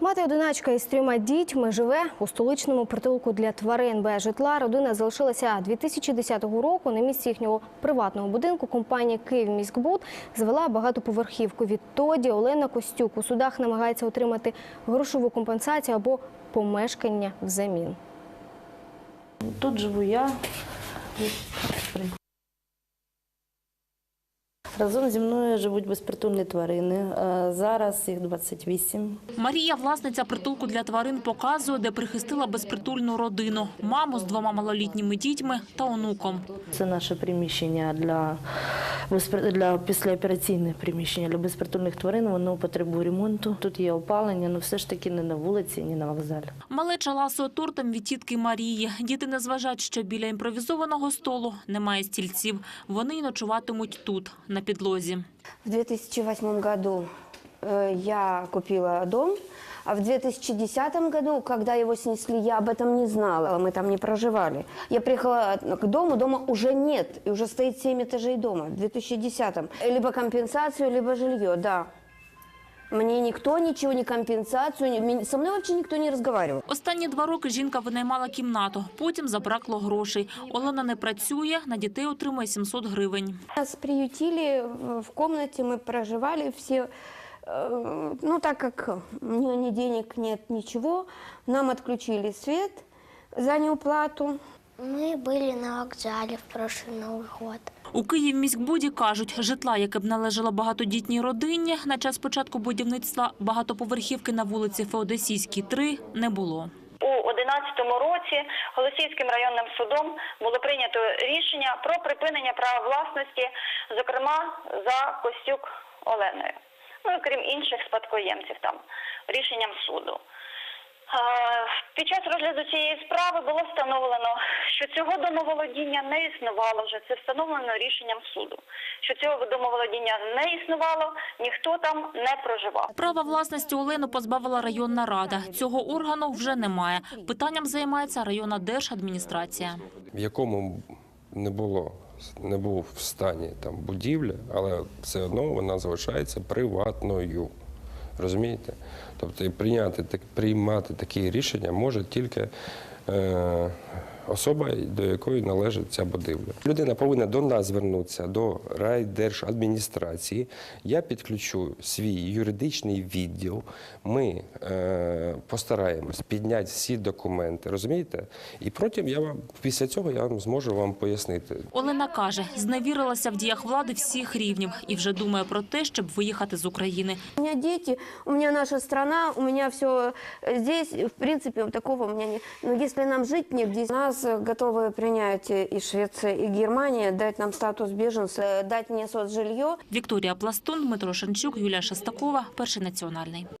Мати одиначка із трьома дітьми живе у столичному притулку для тварин. Без житла родина залишилася 2010 року. На місці їхнього приватного будинку компанія «Київміськбуд» звела багатоповерхівку. Відтоді Олена Костюк у судах намагається отримати грошову компенсацію або помешкання взамін. Тут живу я. Разом зі мною живуть безпритульні тварини. Е, Зараз їх 28. Марія, власниця притулку для тварин, показує, де прихистила безпритульну родину – маму з двома малолітніми дітьми та онуком. Це наше приміщення для, для післяопераційне приміщення для безпритульних тварин. Воно потребує ремонту. Тут є опалення, але все ж таки не на вулиці, ні на вокзалі. Малеча ласує тортом від тітки Марії. Діти не зважають, що біля імпровізованого столу немає стільців. Вони й ночуватимуть тут, на підлозі. В 2008 році я купила дом, а в 2010 году, когда его снесли, я об этом не знала, мы там не проживали. Я приехала к дому, дома уже нет, и уже стоит 7 этажей дома в 2010-м. Либо компенсацию, либо жилье, да. Мне никто ничего, ни компенсацию, ни- ми- со мной вообще никто не разговаривал. Останні два роки жінка винаймала кімнату, потім забракло грошей. Олена не працює, на дітей отримує 700 гривень. Нас приютили в в комнате, мы проживали все. Э, Ну, так как ни, ни денег нет, ничего, нам отключили свет за неуплату. Мы были на вокзале в прошлый Новый год. У Київміськбуді кажуть, житла, яке б належало багатодітній родині, на час початку будівництва багатоповерхівки на вулиці Феодосійській, 3 не було. У 2011 році Голосіївським районним судом було прийнято рішення про припинення права власності, зокрема за Костюк Оленою, і крім інших спадкоємців там рішенням суду. Під час розгляду цієї справи було встановлено, що цього домоволодіння не існувало вже. Це встановлено рішенням суду. Що цього домоволодіння не існувало, ніхто там не проживав. Права власності Олену позбавила районна рада. Цього органу вже немає. Питанням займається районна держадміністрація. в якому не було не був в стані там будівля, але все одно вона залишається приватною. Розумієте? Тобто прийняти приймати такі рішення може тільки е, особа, до якої належить ця будівля. Людина повинна до нас звернутися до райдержадміністрації. Я підключу свій юридичний відділ. Ми е, постараємось підняти всі документи, розумієте? І потім я вам після цього я вам зможу вам пояснити. Олена каже, зневірилася в діях влади всіх рівнів і вже думає про те, щоб виїхати з України. У меня дети, у меня наша страна, у меня все здесь. В принципе, вот такого у меня нет. Но если нам жить негде, нас э, готовы принять э, и Швеция, и Германия, дать нам статус беженца, э, дать мне соцжилье. Вікторія Пластун, Дмитро Шанчук, Юлія Шестакова, Перший національний.